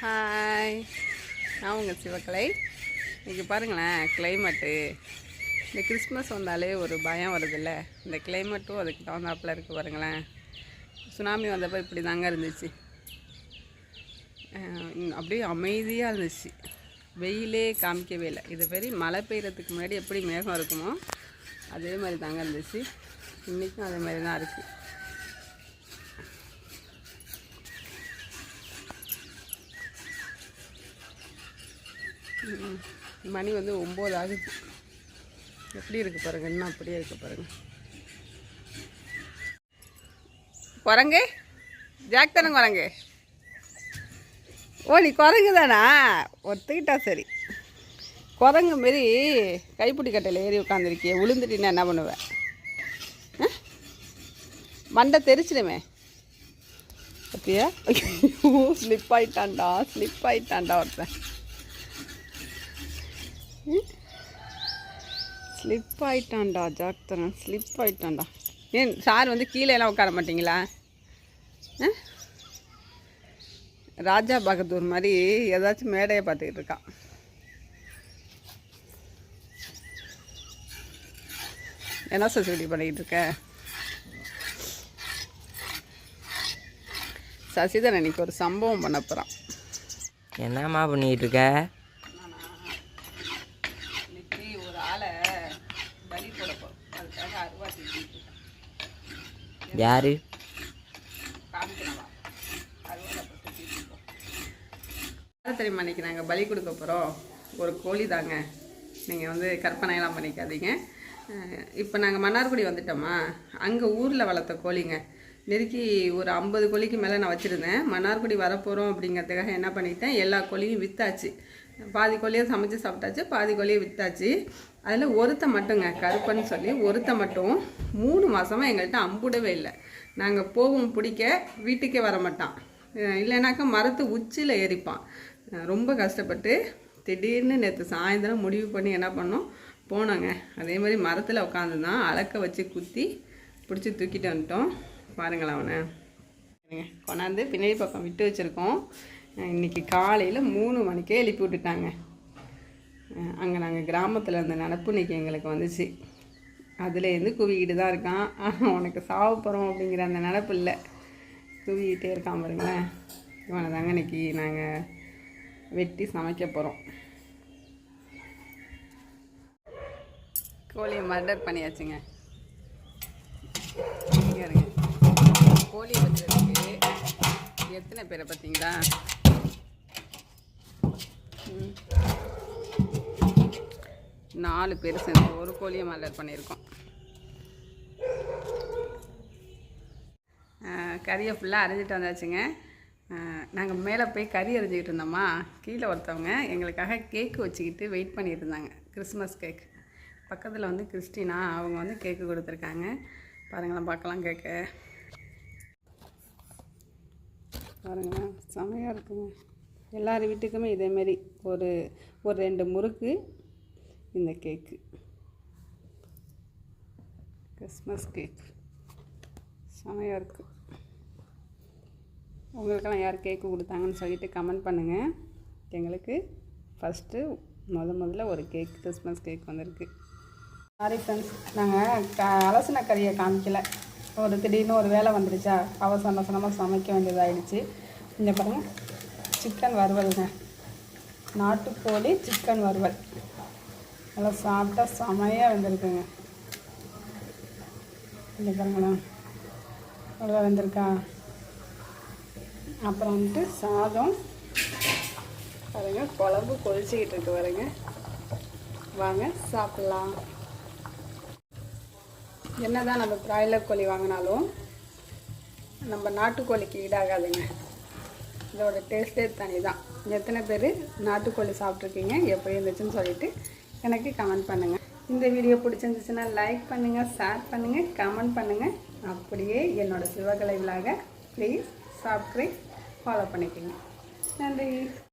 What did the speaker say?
Hi நான் உங்கள் சிவக்கலை இன்றைக்கி பாருங்களேன் கிளைமேட்டு இந்த கிறிஸ்மஸ் வந்தாலே ஒரு பயம் வருதுல்ல? இந்த கிளைமேட்டும் அதுக்கு தகுந்தாப்புல இருக்குது பாருங்களேன். சுனாமி வந்தப்போ இப்படி தாங்க இருந்துச்சு அப்படியே அமைதியாக இருந்துச்சு. வெயிலே காமிக்கவே இல்லை. இது பெரிய மழை பெய்யறதுக்கு முன்னாடி எப்படி மேகம் இருக்குமோ அதே மாதிரி தாங்க இருந்துச்சு. இன்றைக்கும் அதே மாதிரி தான் இருக்குது மணி வந்து ஒம்பது ஆகுது. எப்படி இருக்கு பாருங்க இன்னும் அப்படியே இருக்க பாருங்க. குரங்கு? ஜாக் தானே குரங்கு? ஓ நீ குரங்கு தானா? ஒத்துக்கிட்டா சரி. குரங்கு மாரி கைப்பிடி கட்டையில் ஏறி உட்காந்துருக்கிய விழுந்துட்டின்னா என்ன பண்ணுவேன் மண்டை தெரிச்சிடுமே. அப்படியா? ஸ்லிப் ஆயிட்டான்டா ஸ்லிப் ஆயிட்டான்டா ஒருத்தன். ஸ்லிப் ஆயிட்டான்டா ஜாக்தரன் ஸ்லிப் ஆயிட்டான்டா ஏன் சார் வந்து கீழே எல்லாம் உட்கார மாட்டிங்களா? ஆ? ராஜா பகதூர் மாதிரி ஏதாச்சும் மேடையை பார்த்துக்கிட்டு இருக்கான். என்ன சசிகடி பண்ணிக்கிட்டு இருக்க? சசிதரன் இன்னைக்கு ஒரு சம்பவம் பண்ண போகிறான் என்னம்மா பண்ணிக்கிட்டு இருக்க இன்னைக்கு ஒரு ஆளை பலி போட போகிறோம் அதுக்காக அருவா தூக்கிட்டு யாரு? தெரியுமா இன்னைக்கு நாங்கள் பலி கொடுக்க போகிறோம் ஒரு கோழி தாங்க. நீங்கள் வந்து கற்பனையெல்லாம் பண்ணிக்காதீங்க. இப்போ நாங்கள் மன்னார்குடி வந்துட்டோமா? அங்கே ஊரில் வளர்த்த கோழிங்க. நெருக்கி ஒரு ஐம்பது கோழிக்கு மேலே நான் வச்சுருந்தேன். மன்னார்குடி வரப்போகிறோம் அப்படிங்கிறதுக்காக என்ன பண்ணிட்டேன்? எல்லா கோழியும் விற்றாச்சு பாதி கோழியை சமைச்சு சாப்பிட்டாச்சு பாதி கோழியை விற்றாச்சு அதில் ஒருத்த மட்டுங்க கருப்பன்னு சொல்லி ஒருத்த மட்டும் மூணு மாதமாக எங்கள்கிட்ட அம்புடவே இல்லை. நாங்கள் போவோம் பிடிக்க வீட்டுக்கே வர மாட்டான். இல்லைனாக்கா மரத்து உச்சியில் ஏறிப்பான். ரொம்ப கஷ்டப்பட்டு திடீர்னு நேற்று சாயந்தரம் முடிவு பண்ணி என்ன பண்ணோம்? போனோங்க. அதே மாதிரி மரத்தில் உட்காந்து தான் அலக்க வச்சு குத்தி பிடிச்சி தூக்கிட்டு வந்துட்டோம். பாருங்களேன் அவனை. கொண்டாந்து பின்னாடி பக்கம் விட்டு வச்சுருக்கோம். இன்னைக்கு காலையில் மூணு மணிக்கே எழுப்பி விட்டுட்டாங்க. அங்கே நாங்கள் கிராமத்தில் இருந்த நினப்பு இன்னைக்கு எங்களுக்கு வந்துச்சு. அதுலேருந்து குவிக்கிட்டு தான் இருக்கான். ஆனால் உனக்கு சாவ போகிறோம் அப்படிங்கிற அந்த நினப்பு இல்லை. குவிக்கிட்டே இருக்கான் பாருங்களேன். இவனை தாங்க இன்னைக்கு நாங்கள் வெட்டி சமைக்க போகிறோம் கோழியை மர்டர் பண்ணியாச்சுங்க. இங்க இருங்க. கோழி வச்சதுக்கு எத்தனை பேரை பார்த்தீங்களா? ம். நாலு பேர் சேர்ந்து ஒரு கோழியை மலர் பண்ணியிருக்கோம். கறியை ஃபுல்லாக அரைஞ்சிட்டு வந்தாச்சுங்க. நாங்கள் மேலே போய் கறி அரைஞ்சிக்கிட்டு இருந்தோமா கீழே ஒருத்தவங்க எங்களுக்காக கேக்கு வச்சுக்கிட்டு வெயிட் பண்ணிட்டு இருந்தாங்க கிறிஸ்மஸ் கேக் பக்கத்தில் வந்து கிறிஸ்டினா அவங்க வந்து கேக்கு கொடுத்துருக்காங்க. பாருங்களேன் பார்க்கலாம் கேக்கு பாருங்களேன் செமையாக இருக்குங்க. எல்லார் வீட்டுக்குமே இதேமாரி ஒரு ஒரு ரெண்டு முறுக்கு இந்த கேக்கு கிறிஸ்மஸ் கேக் செமையாக இருக்குது உங்களுக்கெல்லாம் யார் கேக்கு கொடுத்தாங்கன்னு சொல்லிட்டு கமெண்ட் பண்ணுங்கள் எங்களுக்கு ஃபஸ்ட்டு முத முதல்ல ஒரு கேக் கிறிஸ்மஸ் கேக் வந்திருக்கு. சாரி ஃப்ரெண்ட்ஸ் நாங்கள் க அலசின கறியை காமிக்கல. ஒரு திடீர்னு ஒரு வேலை வந்துடுச்சா? அவசர அவசரமாக சமைக்க வேண்டியதாகிடுச்சு இங்கே பாருங்கள் சிக்கன் வறுவலுங்க. நாட்டுக்கோழி சிக்கன் வறுவல். நல்லா சாப்பிட்டா செமையாக வந்திருக்குங்க. இல்லை பாருங்களேன். நல்லா வந்திருக்கா? அப்புறம் வந்துட்டு சாதம். பாருங்க குழம்பு கொதிச்சிக்கிட்டு இருக்கு பாருங்க. வாங்க சாப்பிட்லாம். என்னதான் நம்ம பிராய்லர் கோழி வாங்கினாலும் நம்ம நாட்டுக்கோழிக்கு ஈடாகாதுங்க. இதோட டேஸ்ட்டே தனி தான் எத்தனை பேர் நாட்டுக்கோழி சாப்பிட்ருக்கீங்க எப்படி இருந்துச்சுன்னு சொல்லிட்டு எனக்கு கமெண்ட் பண்ணுங்கள் இந்த வீடியோ பிடிச்சிருந்துச்சுன்னா லைக் பண்ணுங்கள் ஷேர் பண்ணுங்கள் கமெண்ட் பண்ணுங்கள் அப்படியே என்னோட சிவகலை விழாக ப்ளீஸ் சப்ஸ்கிரைப் ஃபாலோ பண்ணிக்கோங்க. நன்றி.